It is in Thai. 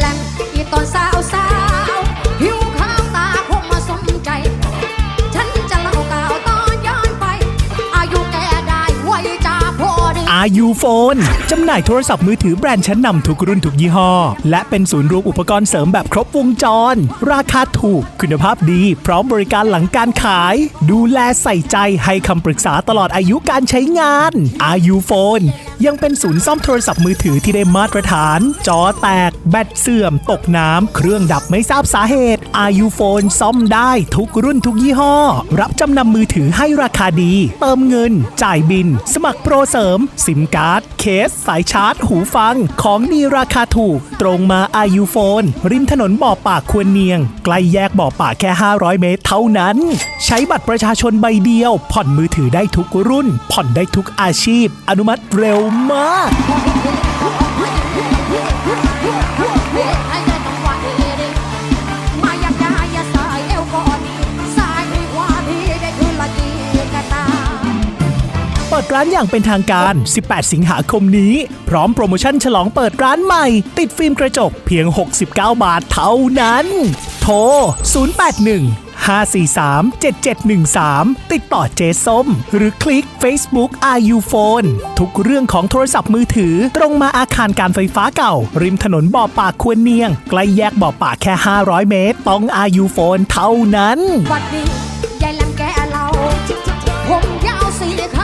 แลนอีตอนสาวสาวผิวข้าวตาคงมาสมใจ ฉันจะเล่าก่าวตอนย้อนไป อายุแกได้ไว้จ่าพอดี อายุโฟนจำหน่ายโทรศัพท์มือถือแบรนด์ชั้นนำทุกรุ่นทุกยี่ห้อ และเป็นศูนย์รวมอุปกรณ์เสริมแบบครบวงจร ราคาถูกคุณภาพดี พร้อมบริการหลังการขาย ดูแลใส่ใจให้คำปรึกษาตลอดอายุการใช้งาน อายุโฟนยังเป็นศูนย์ซ่อมโทรศัพท์มือถือที่ได้มาตรฐาน จอแตก แบตเสื่อม ตกน้ำ เครื่องดับไม่ทราบสาเหตุอายุโฟนซ่อมได้ทุกรุ่นทุกยี่ห้อ รับจำนำมือถือให้ราคาดี เติมเงิน จ่ายบิน สมัครโปรเสริม ซิมการ์ด เคส สายชาร์จ หูฟัง ของดีราคาถูก ตรงมาอายุโฟนริมถนนบ่อปากควรเนียง ใกล้แยกบ่อปากแค่ 500 เมตรเท่านั้น ใช้บัตรประชาชนใบเดียว ผ่อนมือถือได้ทุกรุ่น ผ่อนได้ทุกอาชีพ อนุมัติเร็วมากให้ได้จังหวมาก เปิดร้านอย่างเป็นทางการ 18 สิงหาคมนี้ พร้อมโปรโมชั่นฉลองเปิดร้านใหม่ ติดฟิล์มกระจกเพียง 69 บาทเท่านั้น โทร 081 543-7713 ติดต่อเจส้ม หรือคลิก Facebook IU Phone ทุกเรื่องของโทรศัพท์มือถือ ตรงมาอาคารการไฟฟ้าเก่า ริมถนนบ่อป่าควรเนียง ใกล้แยกบ่อป่าแค่ 500 เมตร ต้อง IU Phone เท่านั้น บัดนี้ยายลำแกเราผมยาวสีขา